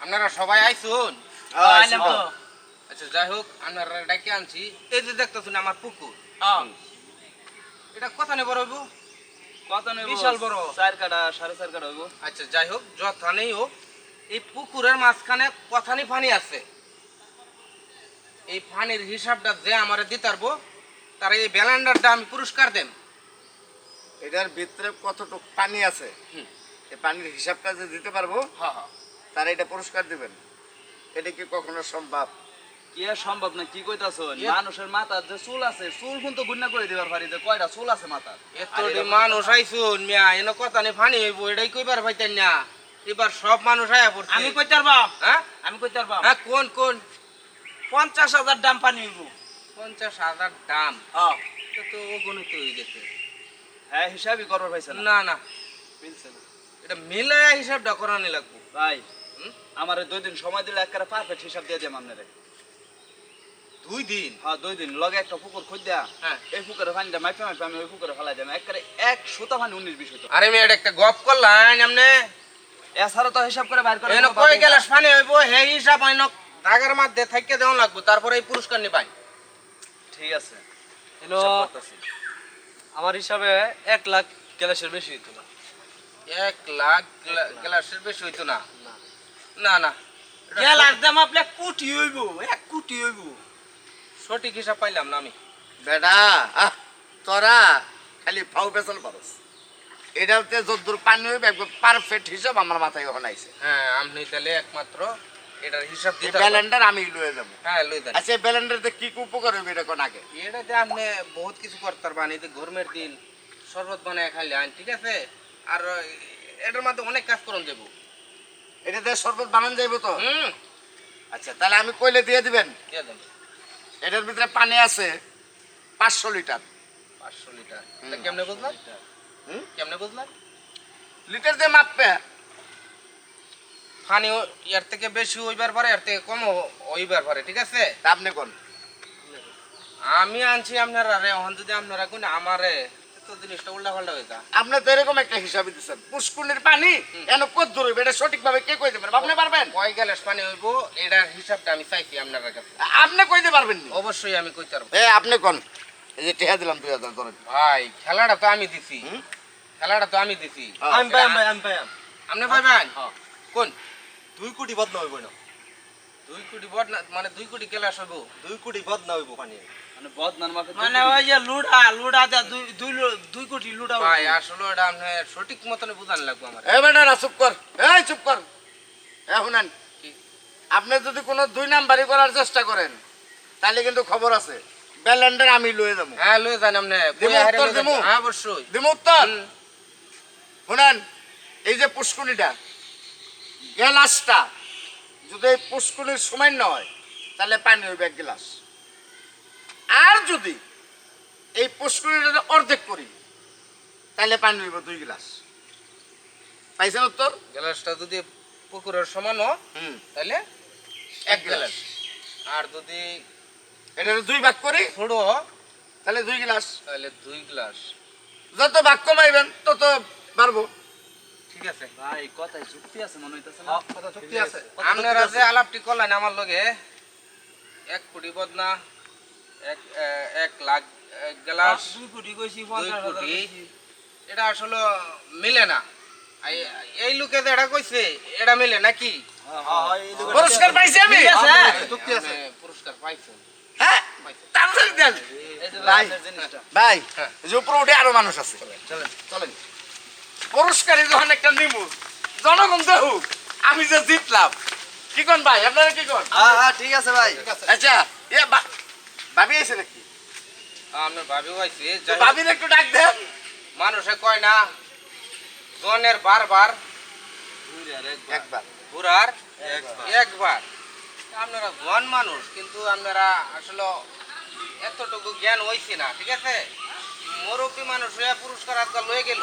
আপনারা সবাই আইসুন। আচ্ছা যাই হোক আপনারা ডাকে আনছি এই যে দেখতেছেন আমার পুকুর। এটা কথা নেই বড় হইবো? কত নেব? বিশাল বড়। চার কাটা সাড়ে চার কাটা হইব আচ্ছা যাই হোক যথা নেই হোক এই পুকুরের মাঝখানে কথানি পানি আছে এই পানির হিসাবটা যে আমারে দিতে পারব তার এই ব্যালেন্ডারটা আমি পুরস্কার দেন এটার ভিতরে কতটুকু পানি আছে হুম। এই পানির হিসাবটা যে দিতে পারব হ্যাঁ হ্যাঁ তারা এটা পুরস্কার দিবেন। এটা কি কখনো সম্ভব? কি আর সম্ভব না কি কইতাছ? মানুষের মাথার যে চুল আছে চুল কিন্তু গুন্না করে দিবার পারি যে কয়টা চুল আছে মাথার? এত মানুষ আইসুন মিয়া এনে কথা নেই পানি হইব এটাই কইবার পাইতেন না। এবার সব মানুষ আয়া পড়ছে। আমি কইতে পারবাম হ্যাঁ? আমি কইতে পারবাম হ্যাঁ কোন কোন? পঞ্চাশ হাজার দাম পানি হইব। পঞ্চাশ হাজার দাম? হ্যাঁ এটা তো অগণিত হয়ে গেছে। হ্যাঁ হিসাবই করবার পাইছে না। না না। এটা মিলায়া হিসাবটা করানি লাগবো। ভাই? আমার দুই দিন সময় দিলে একটা পারফেক্ট হিসাব দিয়ে দিলাম আপনারে। দুই দিন? হ্যাঁ দুই দিন। লগে একটা পুকুর খুঁজ দেয়া হ্যাঁ। এই পুকুরে পানিটা মাইপে মাইপে আমি ওই পুকুরে ফেলাই দিলাম একবারে এক সুতা পানি উনিশ বিশ হইতো আরে মেয়ে একটা গপ করলাম আমনে এছাড়া তো হিসাব করে বাইর করে এনে কয় গেলাস পানি হইব? হে হিসাব আইন দাগের মধ্যে থাইকে দেওয়া লাগবো তারপরে এই পুরস্কার নিবাই। ঠিক আছে। করতাছি। আমার হিসাবে এক লাখ গ্যালাসের বেশি হইতো না। এক লাখ গ্লা- গ্লাসের বেশি হইতো না। না না। গেলার দাম আপনার কোটি হইব এক কোটি হইব। সঠিক হিসাব পাইলাম না আমি। বেটা আহ, তোরা খালি ফাউ পেছন পারস। এটাতে যদ্দূর পানি হইবে একবার পারফেক্ট হিসাব আমার মাথায় ওখানে আইছে। হ্যাঁ আপনি তাহলে একমাত্র এটার হিসাব দিতে ব্যালেন্ডার আমি লয়ে যাব। হ্যাঁ লই দেন আচ্ছা ব্যালেন্ডারতে কি কি উপকার হইবে এটা কোন আগে? এটাতে আপনি বহুত কিছু করতে পারবেন এই যে গরমের দিন। শরবত বানায় খাইলে আইন ঠিক আছে? আর এটার মধ্যে অনেক কাজ করুন যাব এটাতে শরবত বানান যাইব তো? আচ্ছা তাহলে আমি কইলে দিয়ে দিবেন? এটার ভিতরে পানি আছে পাঁচশো লিটার। পাঁচশো লিটার। কেমনে বুঝলাম কেমনে বুঝলাম লিটার দিয়ে মাপবে। পানি এর থেকে বেশি হইবার পারে এর থেকে কম হইবার পারে ঠিক আছে? আপনি কোন? আমি আনছি আপনারা রে যদি আপনারা কোন আমারে তো জিনিসটা উল্টা পাল্টা হয়ে যা আপনি তো এরকম একটা হিসাবে দিচ্ছেন পুষ্কুনির পানি এন কত দূর হইবে? এটা সঠিকভাবে কে কইতে পারবে? আপনি পারবেন? কয় গ্যালাস পানি হইব? এটার হিসাবটা আমি চাইছি আপনার কাছে। আপনি কইতে পারবেন অবশ্যই আমি কইতে পারব। এ আপনি কোন? এই যে টেহা দিলাম দুই হাজার ধরেন। ভাই খেলাটা তো আমি দিছি। খেলাটা তো আমি দিছি। আমি ভাই আমি আপনি পাইবেন হ্যাঁ। কোন? দুই কোটি বদ না হইব না। দুই কোটি বট না মানে দুই কোটি গ্যালাস হইব। দুই কোটি বদ না হইব পানি। মানে বদনার মাকে মানে ওই যে লুডা লুডা দা দুই দুই দুই কোটি লুডা ভাই আসলে এটা আপনি সঠিক মতন বুঝান লাগবো আমার। এ বেটা চুপ কর। এই চুপ কর। এ শুনেন আপনি যদি কোনো দুই করার চেষ্টা করেন তাহলে কিন্তু খবর আছে। ব্যালেন্ডার আমি লয়ে যাব। হ্যাঁ লই যান আপনি। দিমু, উত্তর দিমু? হ্যাঁ অবশ্যই। দিমু উত্তর? শুনেন এই যে পুষ্কুনিটা গ্লাসটা যদি এই পুষ্কুনির সময় না হয় তাহলে পানি হইবে এক গ্লাস। আর যদি এই পুষ্কুনিটা অর্ধেক করি তাহলে পানি হইব দুই গ্লাস। পাইছেন উত্তর? গ্যালাসটা যদি পুকুরের সমান হয়, হুম। তাহলে এক গ্লাস। আর যদি এটা দুই ভাগ করি ছোট তাহলে দুই গ্লাস। তাহলে দুই গ্লাস। যত ভাগ কমাইবেন তত পারব ঠিক আছে। ভাই কথায় যুক্তি আছে মনে হইতাছে না? চুক্তি আছে। আপনারা যে আলাপটি করলেন আমার লগে এক কোটি বদনা এক এক লাখ গ্লাস দুই কোটি কইছি পঞ্চাশ কোটি এটা আসলে মিলে না। এই- এই লোকে যে এটা কইছে এটা মিলে নাকি? পুরস্কার পাইছি আমি। ঠিক আছে। চুক্তি আছে। পুরস্কার হ্যাঁ ভাই। ভাই জিনিসটা। ভাই হ্যাঁ। এই যে উপরে উঠে আরও মানুষ আছে। চলেন চলেন। পুরস্কারই যখন একটা নিব জনগণ দেখুক আমি যে জিতলাম। কি কোন ভাই আপনারা কি কোন? হ্যাঁ হ্যাঁ ঠিক আছে ভাই। আচ্ছা এ বা- ভাবি আছে নাকি? আপনার ভাবি হয়েছে ভাবির একটু ডাক দেন। মানুষে কয় না জনের বারবার একবার। ঘুরার একবার। আপনারা জন মানুষ কিন্তু আপনারা আসলে এতটুকু জ্ঞান হইছে না ঠিক আছে? মুরব্বী মানুষ পুরস্কার আজকাল লয়ে গেল।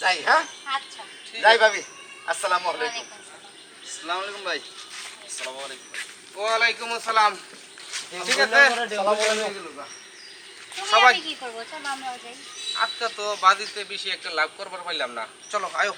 যাই হ্যাঁ? আচ্ছা। যাই ভাবি আসসালামু আলাইকুম। আসসালাম। আলাইকুম ভাই। আসসালামু আলাইকুম ওয়ালাইকুম আসসালাম। ঠিক আছে? সবাই- কি করব? চলো আমরাও যাই। আজকে তো বাদিতে বেশি একটা লাভ করবার পারলাম না। চলো আয়ো।